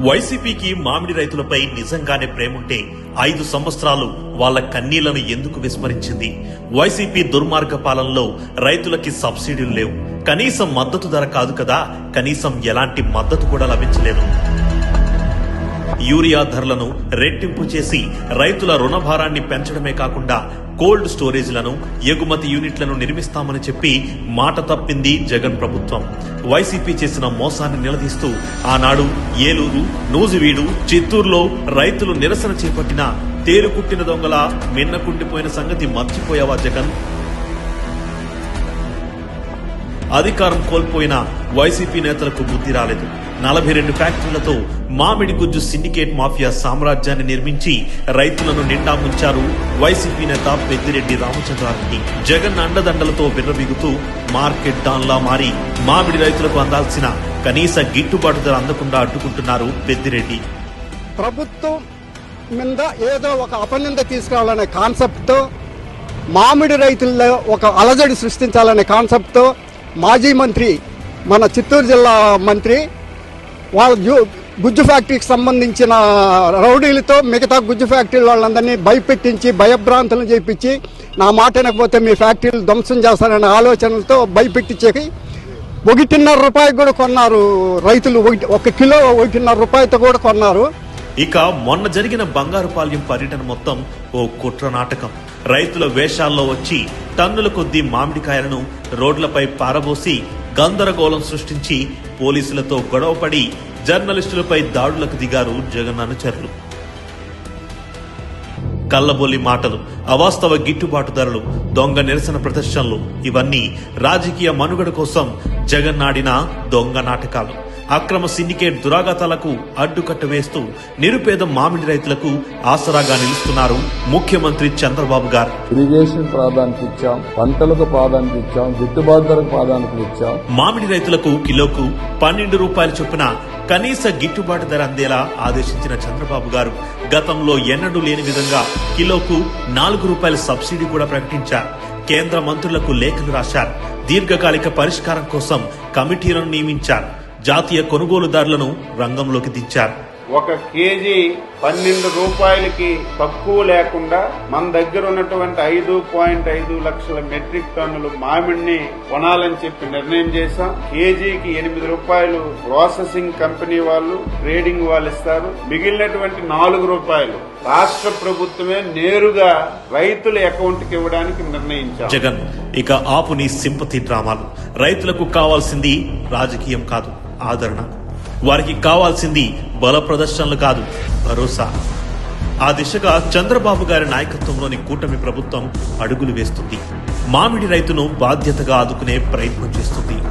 వైసీపీకి మామిడి రైతులపై నిజంగానే ప్రేముంటే ఐదు సంవత్సరాలు వాళ్ళ కన్నీళ్ళను ఎందుకు విస్మరించింది? వైసీపీ దుర్మార్గ పాలనలో రైతులకి సబ్సిడీలు లేవు. కనీసం మద్దతు ధర కాదు కదా కనీసం ఎలాంటి మద్దతు కూడా లభించలేదు. యూరియా ధరలను రెట్టింపు చేసి రైతుల రుణభారాన్ని పెంచడమే కాకుండా కోల్డ్ స్టోరేజ్లను ఎగుమతి యూనిట్లను నిర్మిస్తామని చెప్పి మాట తప్పింది జగన్ ప్రభుత్వం. వైసీపీ చేసిన మోసాన్ని నిలదీస్తూ ఆనాడు ఏలూరు నూజివీడు చిత్తూరులో రైతులు నిరసన చేపట్టిన తేలుకుట్టిన దొంగల మిన్నకుండిపోయిన సంగతి మర్చిపోయావా జగన్? అధికారం కోల్పోయిన వైసీపీ నేతలకు బుద్ధి రాలేదు. నలభై రెండు ఫ్యాక్టరీలతో మామిడి గుజ్జు సిండికేట్ మాఫియా సామ్రాజ్యాన్ని నిర్మించి రైతులను నిండా ముంచారు వైసీపీ నేత పెద్దిరెడ్డి రామచంద్రారెడ్డి. జగన్ అండదండలతో విర్రబిగుతూ మార్కెట్ డాన్లా మారి మామిడి రైతులకు అందాల్సిన కనీస గిట్టుబాటు ధర అందకుండా అడ్డుకుంటున్నారు పెద్దిరెడ్డి. ప్రభుత్వం మీద ఏదో ఒక అపనింద తీసుకురావాలనే కాన్సెప్ట్తో మామిడి రైతుల్లో ఒక అలజడి సృష్టించాలనే కాన్సెప్ట్తో మాజీ మంత్రి మన చిత్తూరు జిల్లా మంత్రి వాళ్ళ గుజ్జు ఫ్యాక్టరీకి సంబంధించిన రౌడీలతో మిగతా గుజ్జు ఫ్యాక్టరీ వాళ్ళందరినీ భయపెట్టించి భయభ్రాంతులను చేయించి నా మాట వినకపోతే మీ ఫ్యాక్టరీలు ధ్వంసం చేస్తారనే ఆలోచనలతో భయపెట్టించి ఒకటిన్నర రూపాయకి కూడా కొన్నారు రైతులు. ఒకటి ఒక కిలో ఒకటిన్నర రూపాయలతో కూడా కొన్నారు. ఇక మొన్న జరిగిన బంగారుపాల్యం పర్యటన మొత్తం ఓ కుట్ర నాటకం. రైతుల వేషాల్లో వచ్చి టన్నుల కొద్దీ మామిడికాయలను రోడ్లపై పారబోసి గందరగోళం సృష్టించి పోలీసులతో గొడవపడి జర్నలిస్టులపై దాడులకు దిగారు జగన్ అనుచరులు. కల్లబొల్లి మాటలు అవాస్తవ గిట్టుబాటు ధరలు దొంగ నిరసన ప్రదర్శనలు ఇవన్నీ రాజకీయ మనుగడ కోసం జగన్ నాడిన దొంగ నాటకాలు. అక్రమ సిండికేట్ దురాగతాలకు అడ్డుకట్ట వేస్తూ నిరుపేద మామిడి రైతులకు ఆసరాగా నిలుస్తున్నారు ముఖ్యమంత్రి చంద్రబాబు గారు. ఇరిగేషన్ ప్రాధాన్యత ఇచ్చాం పంటలకు ప్రాధాన్యత ఇచ్చాం గిట్టుబాటు ధరకు ప్రాధాన్యత ఇచ్చాం. మామిడి రైతులకు కిలోకు పన్నెండు రూపాయల చొప్పున కనీస గిట్టుబాటు ధర అందేలా ఆదేశించిన చంద్రబాబు గారు గతంలో ఎన్నడూ లేని విధంగా కిలోకు నాలుగు రూపాయల సబ్సిడీ కూడా ప్రకటించారు. కేంద్ర మంత్రులకు లేఖలు రాశారు. దీర్ఘకాలిక పరిష్కారం కోసం కమిటీలను నియమించారు. జాతీయ కొనుగోలుదారులను రంగంలోకి దించారు. ఒక కేజీ పన్నెండు రూపాయలకి తక్కువ లేకుండా మన దగ్గర ఉన్నటువంటి ఐదు పాయింట్ ఐదు లక్షల మెట్రిక్ టన్నులు మామిడిని కొనాలని చెప్పి నిర్ణయం చేశాం. కేజీకి ఎనిమిది రూపాయలు ప్రాసెసింగ్ కంపెనీ వాళ్ళు ట్రేడింగ్ వాళ్ళు ఇస్తారు. మిగిలినటువంటి నాలుగు రూపాయలు రాష్ట్ర ప్రభుత్వమే నేరుగా రైతుల అకౌంట్కి ఇవ్వడానికి నిర్ణయించాం. జగన్ ఇక ఆపుని సింపతి డ్రామాలు. రైతులకు కావాల్సింది రాజకీయం కాదు. ఆదరణ. వారికి కావాల్సింది బల ప్రదర్శనలు కాదు భరోసా. ఆ దిశగా చంద్రబాబు గారి నాయకత్వంలోని కూటమి ప్రభుత్వం అడుగులు వేస్తుంది. మామిడి రైతును బాధ్యతగా ఆదుకునే ప్రయత్నం చేస్తుంది.